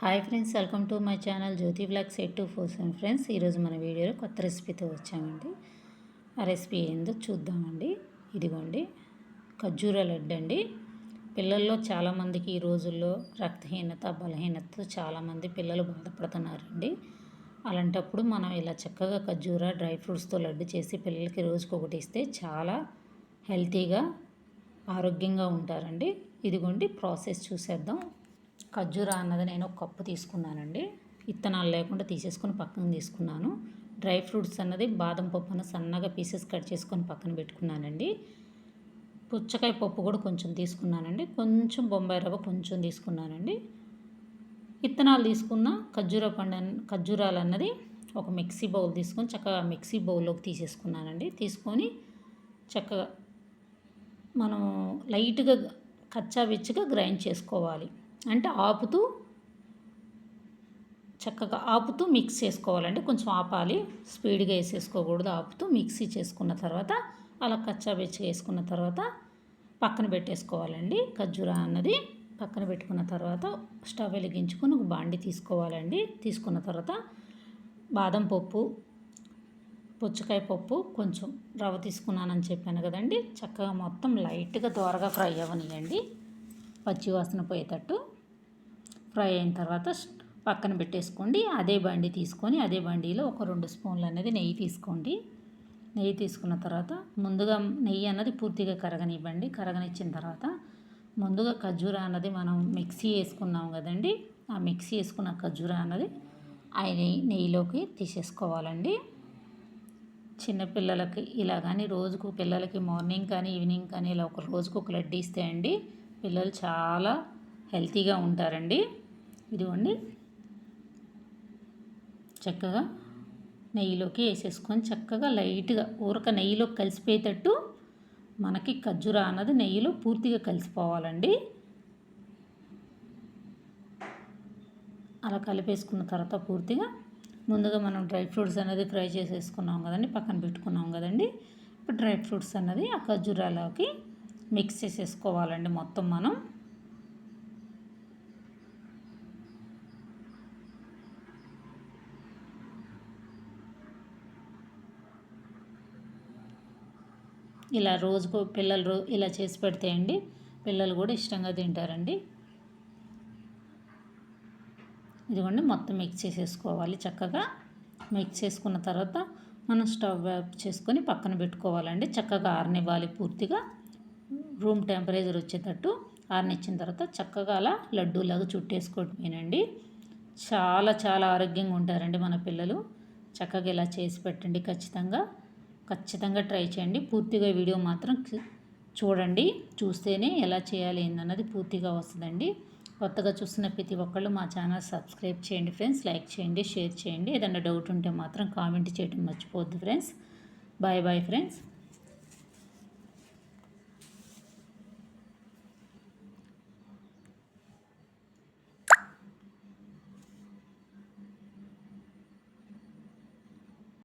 Hi friends welcome to my channel Jyothi blogs eight two four seven friends. ఈరోజు మన వీడియోలో కొత్త రెసిపీతో వచ్చామండి. ఆ రెసిపీ ఏందో చూద్దామండి. ఇదిగోండి ఖర్జూర లడ్డు అండి. పిల్లల్లో చాలామందికి ఈ రోజుల్లో రక్తహీనత బలహీనతతో చాలామంది పిల్లలు బాధపడుతున్నారండి. అలాంటప్పుడు మనం ఇలా చక్కగా ఖర్జూర డ్రై ఫ్రూట్స్తో లడ్డు చేసి పిల్లలకి రోజుకొకటి ఇస్తే చాలా హెల్తీగా ఆరోగ్యంగా ఉంటారండి. ఇదిగోండి ప్రాసెస్ చూసేద్దాం. ఖర్జూర అన్నది నేను ఒక కప్పు తీసుకున్నానండి. ఇత్తనాలు లేకుండా తీసేసుకొని పక్కన తీసుకున్నాను. డ్రై ఫ్రూట్స్ అన్నది బాదం పప్పు అన్న సన్నగా పీసెస్ కట్ చేసుకొని పక్కన పెట్టుకున్నానండి. పుచ్చకాయ పప్పు కూడా కొంచెం తీసుకున్నానండి. కొంచెం బొంబాయి రవ్వ కొంచెం తీసుకున్నానండి. ఇత్తనాలు తీసుకున్న ఖర్జూర పండు ఖర్జూరాలు అన్నది ఒక మిక్సీ బౌల్ తీసుకొని చక్కగా మిక్సీ బౌల్లోకి తీసేసుకున్నానండి. తీసుకొని చక్కగా మనం లైట్గా కచ్చా విచ్చిగా గ్రైండ్ చేసుకోవాలి. అంటే ఆపుతూ చక్కగా ఆపుతూ మిక్స్ చేసుకోవాలండి. కొంచెం ఆపాలి. స్పీడ్గా వేసేసుకోకూడదు. ఆపుతూ మిక్సీ చేసుకున్న తర్వాత అలా కచ్చా బెచ్చి వేసుకున్న తర్వాత పక్కన పెట్టేసుకోవాలండి. ఖర్జూరా అన్నది పక్కన పెట్టుకున్న తర్వాత స్టవ్ వెలిగించుకొని ఒక బాండి తీసుకోవాలండి. తీసుకున్న తర్వాత బాదం పప్పు పుచ్చకాయ పప్పు కొంచెం రవ్వ తీసుకున్నానని చెప్పాను కదండి. చక్కగా మొత్తం లైట్గా త్వరగా ఫ్రై అవ్వనియండి పచ్చివాసన పోయేటట్టు. ఫ్రై అయిన తర్వాత పక్కన పెట్టేసుకోండి. అదే బండి తీసుకొని అదే బండిలో ఒక రెండు స్పూన్లు అనేది నెయ్యి తీసుకోండి. నెయ్యి తీసుకున్న తర్వాత ముందుగా నెయ్యి అన్నది పూర్తిగా కరగనివ్వండి. కరగనిచ్చిన తర్వాత ముందుగా ఖర్జూర అన్నది మనం మిక్సీ వేసుకున్నాం కదండి. ఆ మిక్సీ వేసుకున్న ఖర్జూరా అన్నది ఆ నెయ్యి నెయ్యిలోకి తీసేసుకోవాలండి. చిన్నపిల్లలకి ఇలా కానీ రోజుకు పిల్లలకి మార్నింగ్ కానీ ఈవినింగ్ కానీ ఇలా ఒక రోజుకు ఒక లడ్డు ఇస్తే అండి పిల్లలు చాలా హెల్తీగా ఉంటారండి. ఇదిగోండి. చక్కగా నెయ్యిలోకి వేసేసుకొని చక్కగా లైట్గా ఊరక నెయ్యిలో కలిసిపోయేటట్టు మనకి ఖర్జూర అన్నది నెయ్యిలో పూర్తిగా కలిసిపోవాలండి. అలా కలిపేసుకున్న తర్వాత పూర్తిగా ముందుగా మనం డ్రై ఫ్రూట్స్ అనేది ఫ్రై చేసేసుకున్నాం కదండి పక్కన పెట్టుకున్నాం కదండి. ఇప్పుడు డ్రై ఫ్రూట్స్ అన్నది ఆ ఖర్జూరాలోకి మిక్స్ చేసేసుకోవాలండి మొత్తం మనం. ఇలా రోజుకు పిల్లలు రో ఇలా చేసి పెడితే అండి పిల్లలు కూడా ఇష్టంగా తింటారండి. ఇదిగోండి మొత్తం మిక్స్ చేసేసుకోవాలి చక్కగా. మిక్స్ చేసుకున్న తర్వాత మనం స్టవ్ ఆఫ్ చేసుకొని పక్కన పెట్టుకోవాలండి. చక్కగా ఆరనివ్వాలి పూర్తిగా. రూమ్ టెంపరేచర్ వచ్చేటట్టు ఆరనిచ్చిన తర్వాత చక్కగా అలా లడ్డూలాగా చుట్టేసుకోవటమేనండి చాలా చాలా ఆరోగ్యంగా ఉంటారండి మన పిల్లలు. చక్కగా ఇలా చేసి పెట్టండి ఖచ్చితంగా. ఖచ్చితంగా ట్రై చేయండి. పూర్తిగా వీడియో మాత్రం చూడండి. చూస్తేనే ఎలా చేయాలి ఏందన్నది పూర్తిగా వస్తుందండి. కొత్తగా చూస్తున్న ప్రతి ఒక్కళ్ళు మా ఛానల్ సబ్స్క్రైబ్ చేయండి ఫ్రెండ్స్. లైక్ చేయండి షేర్ చేయండి. ఏదైనా డౌట్ ఉంటే మాత్రం కామెంట్ చేయడం మర్చిపోవద్దు ఫ్రెండ్స్. Bye bye friends.